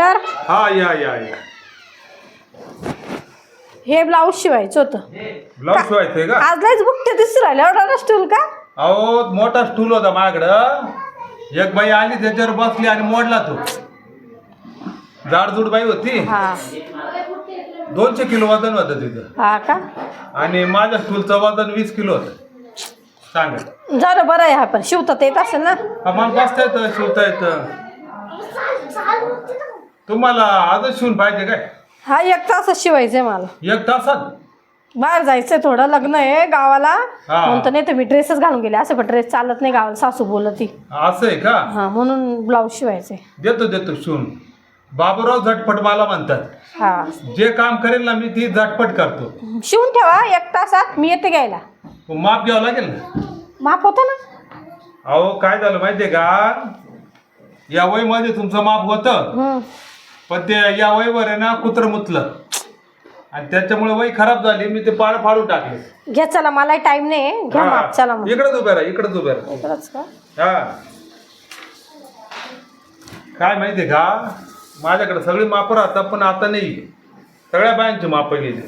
Teller हा या या या. हे ब्लाऊज शिवायचं होतं. ब्लाऊज शिवायचंय का? आज लयच बुकटे दिसू राहिले. एवढा स्टूल का? अहो मोठा स्टूल होता माझ्याकडं. एक बाई आली त्याच्यावर बसली आणि मोडला तो. जाडजूड बाई होती. हा. दोनशे किलो वजन होतं तिथं हा का? आणि माझ्या स्टूलचं वजन वीस किलो होतं. सांगा. जरा बरं आहे हा पण शिवतात येत असेल ना? आम्हाला बसता येतं शिवता येतं. तुम्हाला आजच शिवून पाहिजे काय? हा एक तासच शिवायचंय मला. एक तासात? बाहेर जायचंय थोडं लग्न आहे गावाला. हा. म्हणतो नाही तर मी ड्रेसच घालून गेले. असं पण ड्रेस चालत नाही गावाला सासू बोलत. असं आहे का? हा म्हणून ब्लाऊज शिवायचंय. देतो देतो शिवून. बाबूराव झटपट मला म्हणतात. हा. जे काम करेल ना मी ती झटपट करतो. शिवून ठेवा एक तासात. मी येते घ्यायला. माप घ्यावं लागेल ना? माप होतं ना? अहो काय झालं माहितीये का? या वयमध्ये तुमचं माप होतं. हम्म. पण ते या वयवर आहे ना कुत्र मुतलं. आणि त्याच्यामुळे वय खराब झाली मी ते पार फाडून टाकले. घ्या चला मला टाइम नाही घ्या माप चला मग. इकडेच उभे राहा इकडेच उभे राहा. इकडंच का? हा. काय माहितीये का? माझ्याकडे सगळी माप राहतात पण आता नाही. सगळ्या बायांची माप गेली.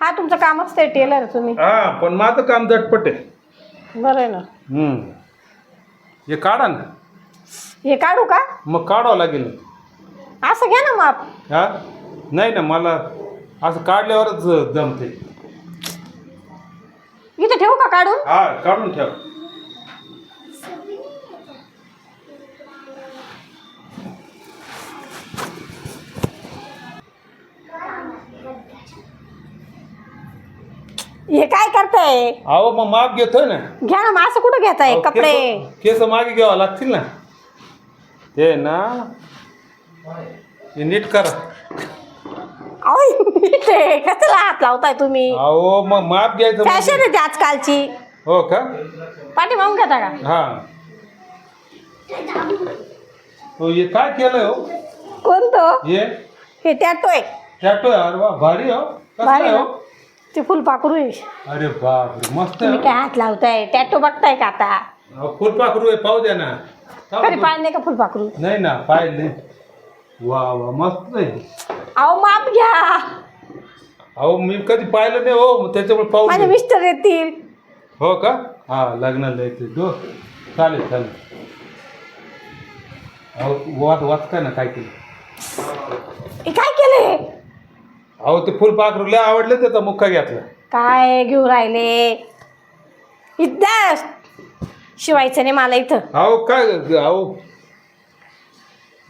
हा तुमचं कामच ते टेलर तुम्ही. हा पण माझं काम झटपट आहे. बरं आहे ना. हम्म. हे काढा ना. हे काढू का? मग काढावं लागेल. असं घ्या ना माप. हा? नाही ना मला असं काढल्यावरच जमते. इथं ठेवू का काढून? हा काढून ठेव. हे काय करताय? अहो मग माप घेतोय ना. घ्या ना मग असं कुठं घेताय अहो, कपडे? केस- केस मागे घ्यावं लागतील ना. ते ना हे नीट करा. अहो ते कसला हात लावताय तुम्ही? अहो मग माप घ्यायचं फॅशन म्हणजे- आहे ती आजकालची. हो का? पाठी मागून घेता का? हा. हो हे काय केलंय हो? कोणतं? हे? हे टॅटो आहे. टॅटो आहे? अरे वा भारी हो. कसं भारी आहे ना? हो ते फुलपाखरू आहे. अरे बाप मस्त तुम्ही आहे काय हात लावताय? टॅटो बघताय का आता? हो. अहो, फुलपाखरू आहे पाहू द्या ना. कधी दे. पाहिलं नाही का फुलपाखरू नाही ना नाही. वा वा मस्त आहे. अहो माप घ्या. अहो मी कधी पाहिलं नाही हो. मग त्याच्यामुळे पाहू माझे. मिस्टर येतील. हो का? हा लग्नाला यायचं दो चालेल चालेल. अहो वाच वाच काय ना काय केलं? हे काय केलंय? अहो ते फुलपाखरू लय आवडलं त्याचा मुक्का घेतला. काय घेऊ राहिले? इथं. शिवायचं नाही मला इथं. अहो काय अहो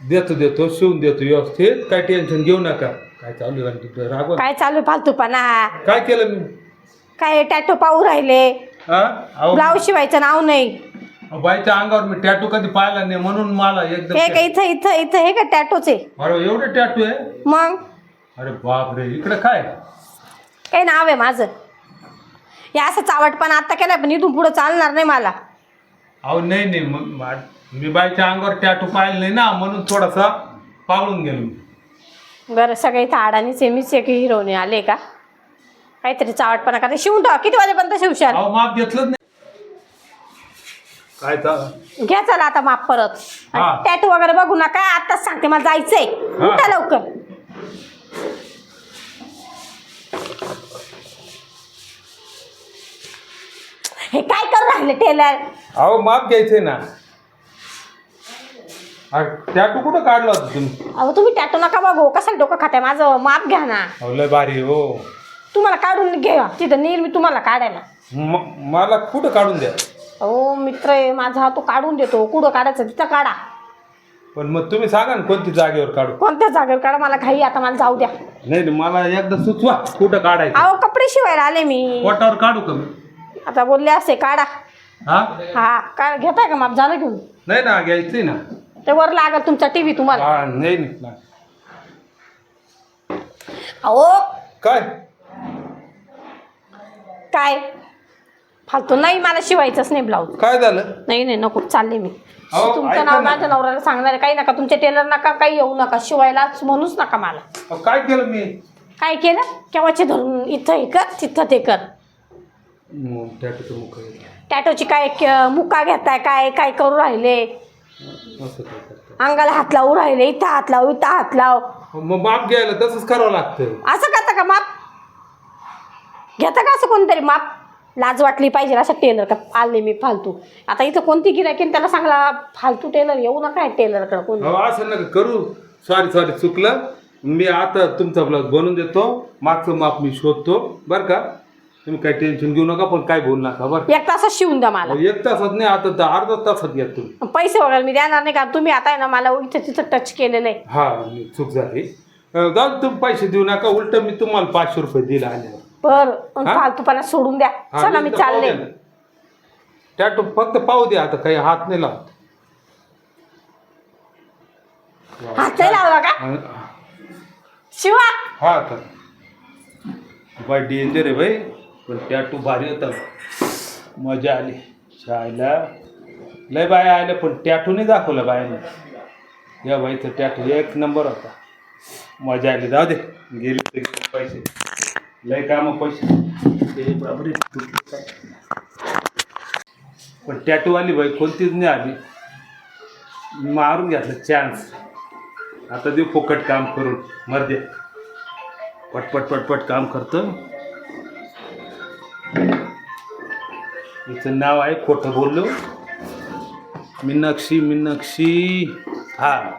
देतो देतो शिवून देतो व्यवस्थित. काय टेन्शन घेऊ नका. काय चालू आहे तुझं रागवण काय चालू फालतूपणा काय केलं मी? काय टॅटो पाहू राहिले? हा अहो. ब्लाऊज शिवायचं नाव नाही. बाईच्या अंगावर मी टॅटू कधी पाहिला नाही म्हणून मला एकदम हे का इथं इथं इथं हे का टॅटोचे अरे एवढे टॅटू आहे? मग? अरे बाप रे इकडे काय? काही नाव आहे माझं? हे असं चावटपणा आता केलाय पण इथून पुढं चालणार नाही मला. अहो नाही नाही मग मा- मी बाईच्या अंगावर टॅटू पाहिलं नाही ना म्हणून थोडासा पाळून गेलो मी. बरं सगळे इथं अडाणीच आहे मीच एक हिरोने आले का? काहीतरी चावटपणा करा. शिवून टाका किती वाजेपर्यंत शिवशाल? अहो माप घेतलंच नाही. काय चा- घ्या चला आता माप परत. हा. टॅटू वगैरे बघू नका आताच सांगते मला जायचंय. हा. उठा लवकर. हे काय करू राहिले टेलर अहो माप घ्यायचंय ना. टॅटू कुठं काढला होता तुम्ही? अहो तुम्ही टॅटू नका बघू कशाला डोकं खाताय माझं? माप घ्या ना. अहो लय भारी हो. तुम्हाला काढून घ्या तिथं नेईल मी तुम्हाला काढायला. म- मला कुठं काढून द्या? अहो मित्र आहे माझा तो काढून देतो. कुठं काढायचं तिथं काढा. पण मग तुम्ही सांगा ना कोणती जागेवर काढू? कोणत्या जागेवर काढा? मला घाई आता मला जाऊ द्या. नाही नाही, मला एकदा सुचवा कुठं काढायचं. अहो कपडे शिवायला आले मी. पोटावर काढू का मी? आता बोलले असे काढा. हा? हा काय घेताय का माप? झालं घेऊन? नाही ना घ्यायचंय ना. ते वर लागल तुमचा टीव्ही तुम्हाला. हा नाही अहो. काय? काय? फालतू नाही मला शिवायचंच नाही ब्लाऊज काय झालं? नाही नाही नको चालले मी. अहो, तुमचं ऐका नाव ना. माझ्या नवऱ्याला सांगणार आहे. काही नका तुमच्या टेलर नका काही येऊ नका शिवायलाच म्हणूच नका मला. अहो, काय केलं मी? काय केलं? केव्हाचे धरून इथं हे कर तिथं ते कर. मग टॅटूचं मुख आहे. टॅटोची काय क- मुका घेताय काय काय करू राहिले? असं काय करता? अंगाला हात लावू राहिले इथं हात लाव इथं हात लाव. मग माप घ्यायला तसंच करावं लागतं असं करता का माप? घेता का असं कोणतरी माप? लाज वाटली पाहिजे असं टेलर का आले मी फालतू. आता इथं कोणती गिरायकी त्याला सांगला फालतू टेलर येऊ नका टेलरकडे कोण. अहो असं नका करू. सॉरी सॉरी चुकलं. मी आता तुमचा ब्लाउज बनवून देतो. मागचं माप मी शोधतो. बरं का? तुम्ही काही टेन्शन घेऊ नका पण काय बोलू नका बरं. एक तासात शिवून द्या मला. एक तासात नाही आता तर अर्धा तासात घ्या तुम्ही. पैसे वगैरे मी देणार नाही का तुम्ही आता आहे ना मला इथं तिथं टच केलेलं आहे. हा चूक झाली. अं, जाऊ दे, तुम्ही पैसे देऊ नका उलट मी तुम्हाला पाचशे रुपये दिला आल्यावर पर हा? फालतूपणा सोडून द्या. हा, चला मी पाहू चालले. द्या ना. टॅटू फक्त पाहू द्या आता काही हात नाही लावत. हात नाही लावला का? हा शिवा! हा तर बाय डेंजर आहे भाई पण टॅटू भारी होता मजा आली. शाळेला लय बाया आल्या पण टॅटू नाही दाखवला बायाने. या बाईचं टॅटू एक नंबर होता. मजा आली. जाऊ दे. गेली ते गेले पैसे. लय काम पैसे. बाबरे पण टॅटू आली बाई कोणतीच नाही आली. मारून घेतलं चान्स आता देऊ फुकट काम करून. मर्दे पटपट पटपट काम करतं. हिचं नाव आहे खोटं बोललो. मीनाक्षी मीनाक्षी. हा.